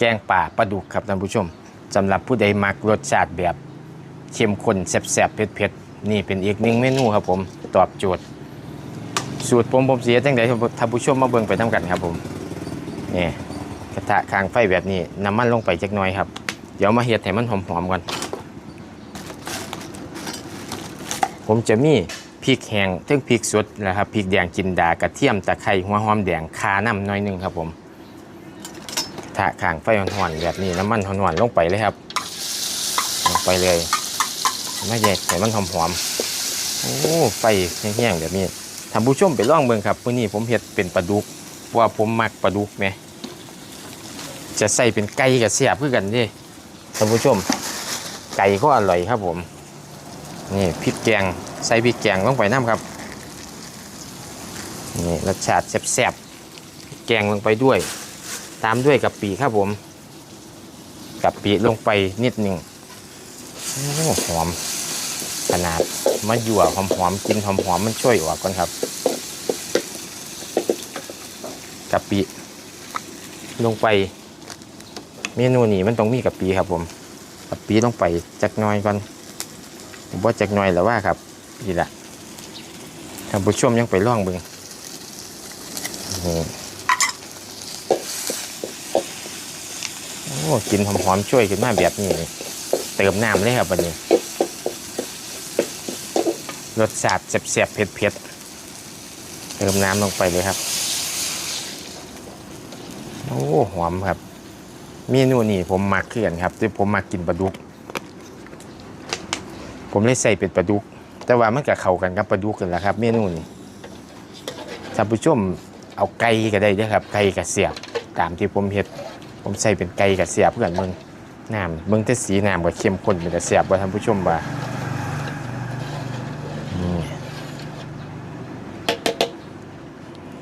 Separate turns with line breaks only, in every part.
แกงป่าปลาดุกครับท่านผู้ชมสำหรับผู้ใดมักรสชาติแบบเข้มข้นแซ่บๆเผ็ดๆนี่เป็นอีกหนึ่งเมนูครับผมตอบโจทย์ สูตรผมผมเสียจังใดท่านผู้ชมมาเบิ่งไปทำกันครับผมนี่กระทะคางไฟแบบนี้น้ำมันลงไปจักหน่อยครับ เดี๋ยวมาเฮ็ดให้มันหอมๆก่อนผมจะมีพริกแห้งทั้งพริกสดนะครับพริกแดงจินดากระเทียมตะไคร้หัวหอมแดงคาน้ำน้อยหนึงครับผม ระทะข้างไฟห่อนๆแบบนี้น้ำมันห่อนๆลงไปเลยครับ ลงไปเลยไม่แยกให้มันหอมๆโอ้ไฟแห้งๆแบบนี้ท่านผู้ชมไปล่องเบิ่งครับวันนี้ผมเฮ็ดเป็นปลาดุกว่าผมมักปลาดุกไหมจะใส่เป็นไก่กับเสียบเพื่อกันดิท่านผู้ชม ไก่ก็อร่อยครับผมนี่พริกแกงใส่พริกแกงลงไปน้ำครับนี่รสชาติแซ่บๆแกงลงไปด้วย ตามด้วยกะปิครับผมกะปิลงไปนิดหนึ่งหอมขนาดมะหยั่วหอมๆกินหอมๆมันช่วยออกก่อนครับกะปิลงไป เมนูนี้มันต้องมีกะปิครับผมกะปิลงไปจักน่อยก่อนผมว่าจักน่อยแล้วว่าครับนี่แหละท่านผู้ชมยังไปล่องบึงนี่ อ้กินหอมๆช่วยขึ้นมาแบบนี้นี่เติมน้ำเลยครับวันนี้รสชาติแซ่บๆเผ็ดๆเติมน้ำลงไปเลยครับ โอ้หอมครับเมนูนี้ผมมักเขื่อนครับที่ผมมักกินปลาดุก ผมเลยใส่เป็นปลาดุก แต่ว่ามันก็เข้ากันกับปลาดุกกันแหละครับ เมนูนี้ท่านผู้ชมเอาไก่ก็ได้ด้อครับไก่กับเสียบตามที่ผมเฮ็ด ผมใส่เป็นไก่กับเสียบเพื่อนมึงน้ำเบิ่งแต่สีน้ำก็เข้มข้นเป็นแต่เสียบว่าท่านผู้ชมว่า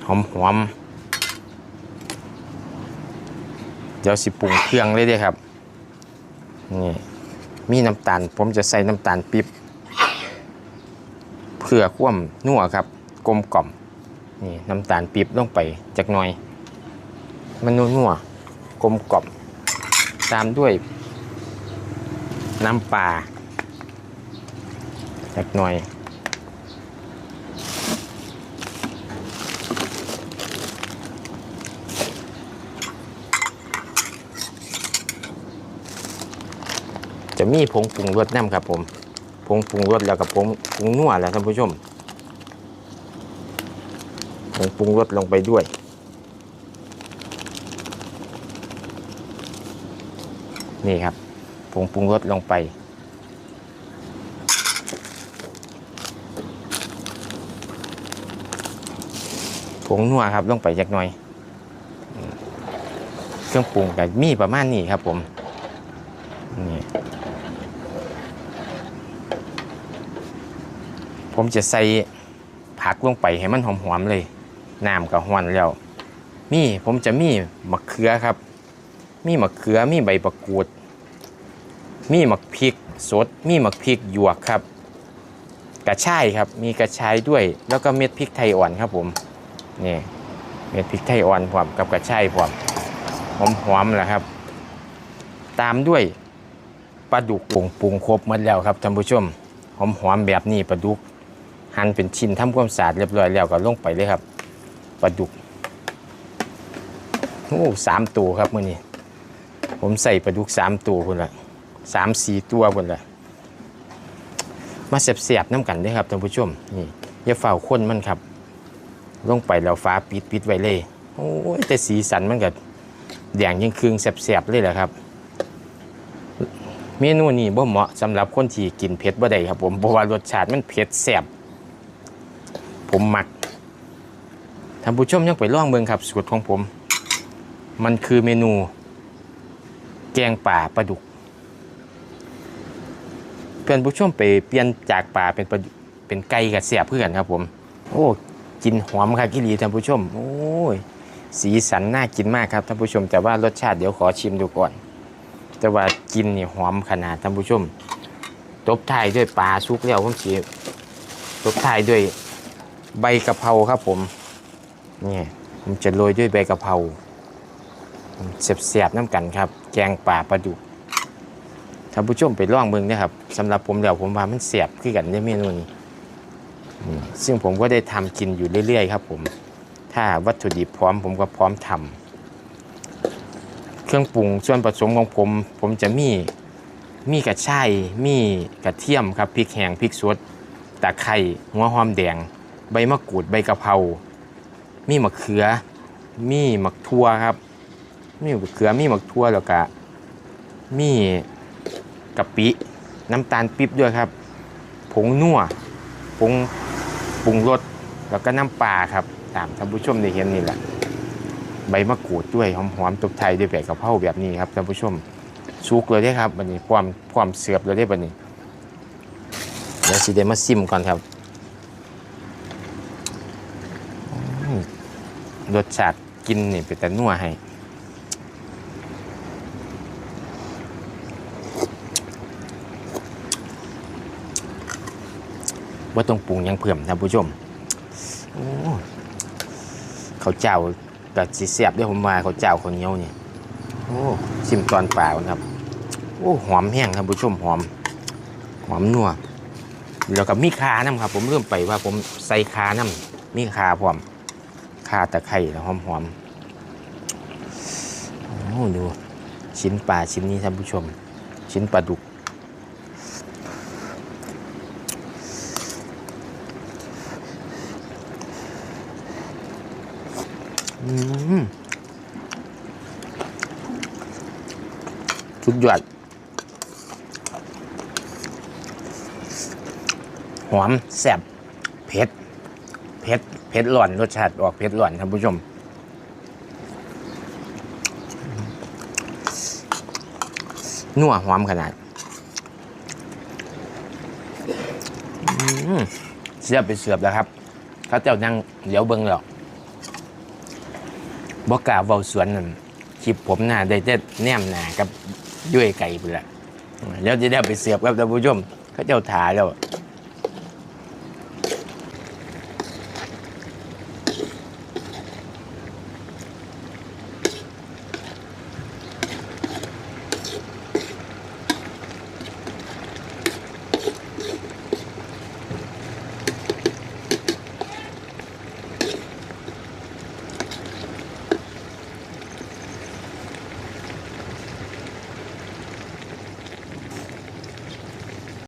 หอมหอมเดี๋ยวสิปรุงเครื่องเลยเด้ครับนี่มีน้ำตาล ผมจะใส่น้ำตาลปิ๊บเพื่อความนัวครับ กลมกล่อมนี่น้ำตาลปิ๊บลงไปจักหน่อย มันนัวๆ กลมกล่อมตามด้วย น้ำปลาเล็กหน่อย จะมีผงปรุงรสน้ำครับผมผงปรุงรสแล้วกับผงปรุงนัวแหละท่านผู้ชมผงปรุงรสลงไปด้วย นี่ครับผงปรุงรสลงไป ผงนัวครับลงไปจักหน่อย เครื่องปรุงกับมีประมาณนี้ครับผมนี่ผมจะใส่ผักลงไปให้มันหอมๆเลยน้ำกับหวนแล้ว มีผมจะมีมะเขือครับ มีมะเขือมีใบประกูด มีมะพริกสด มีมะพริกหยวกครับ กระชายครับ มีกระชายด้วย แล้วก็เม็ดพริกไทยอ่อนครับผม นี่ เม็ดพริกไทยอ่อนพร้อมกับกระชายพร้อมหอมหอมๆแหละครับ ตามด้วยปลาดุกปรุงปรุงครบหมดแล้วครับท่านผู้ชม หอมหอมๆแบบนี้ปลาดุก หั่นเป็นชิ้นทำความสะอาดเรียบร้อยแล้วก็ลงไปเลยครับปลาดุกโอ้สามตัวครับมื่อนี้ผมใส่ปลาดุกสามตัวคนละ สามสี่ตัวคนละมาเสียบๆน้ำกันด้วยครับท่านผู้ชมนี่อย่าเฝ้าคนมันครับ ลงไปแล้วฟ้าปิดปิดไว้เลยโอ้ยแต่สีสันมันก็แดงยิงครึงแสบๆเลยแหละครับ เมนูนี้บ่เหมาะสำหรับคนที่กินเผ็ดบ่ได้ครับผมเพราะว่ารสชาติมันเผ็ดแสบผมหมักท่านผู้ชมยังไปล่องเบิ่งครับสูตรของผม มันคือเมนู แกงป่าปลาดุก พื่อนผู้ชมไปเปลี่ยนจากป่าเป็นปลาเป็นไก่กับเสียบเพื่อนครับผม โอ้กินหอมครับกิลีท่านผู้ชม โอ้ยสีสันน่ากินมากครับท่านผู้ชม แต่ว่ารสชาติเดี๋ยวขอชิมดูก่อน แต่ว่ากินนี่หอมขนาดท่านผู้ชม ตบท้ายด้วยปลาชุกแล้วผมสีตบท้ายด้วยใบกะเพราครับผมเนี่ยผมจะโรยด้วยใบกะเพราเสียบๆน้ำกันครับ แกงป่าปลาดุก ท่านผู้ชมไปล่องเบิ่งนะครับสำหรับผมแล้วผมว่ามันเสียบขึ้นกันในเมนูนี้ซึ่งผมก็ได้ทำกินอยู่เรื่อยๆครับ ผม ถ้าวัตถุดิบพร้อมผมก็พร้อมทำเครื่องปรุงส่วนผสมของผม ผมจะมีมีกระชายมีกระเทียมครับพริกแห้งพริกสดตะไคร้หัวหอมแดง ใบมะกรูดใบกะเพรา มีมะเขือ มีมะทั่วครับ มีมะเขือมีมะทั่วแล้วก็มี กะปิน้ำตาลปิ๊บด้วยครับ ผงนัวผงปรุงรสแล้วก็น้ำปลาครับ ตามท่านผู้ชมได้เห็นนี่แหละ ใบมะกรูดด้วยหอมๆตบไทยด้วยแบบกะเพราแบบนี้ครับท่านผู้ชมสุกเลยได้ครับบันนี้ความความเสือบเลยได้บันนี้เดี๋ยวสิเดมาซิมก่อนครับรสชาติกินนี่เป็นแต่นัวให้ ว่าต้องปรุงยังเพิ่มท่านผู้ชมเขาเจ้ากับสีเสียบด้วยผมมาเขาเจ้าเขาเหนียวเนี่ยโอ้ชิมตอนเปล่านะครับ โอ้หอมแห้งท่านผู้ชมหอม หอมนัวแล้วก็มีคาน้ำครับ ผมเริ่มไปว่าผมใส่คาน้ำมีคาพร้อมคาตะไคร้หอมหอมโอ้ดูชิ้นปลาชิ้นนี้ท่านผู้ชม ชิ้นปลาดุก สุดยอดหอมแซ่บเผ็ดเผ็ดเผ็ดร้อนรสชาติออกเผ็ดร้อนท่านผู้ชมนัวหอมขนาดเสียบไปเสือบแล้วครับเขาเจ้านั่งเดี๋ยวเบิ้งหรอก บอกกล้าเว้าสวนนั่นคลิปผมน่าได้แต่แนมหนากับย้วยไก่ไปละแล้วจะได้ไปเสียบกับท่านผู้ชมเขาเจ้าถาแล้ว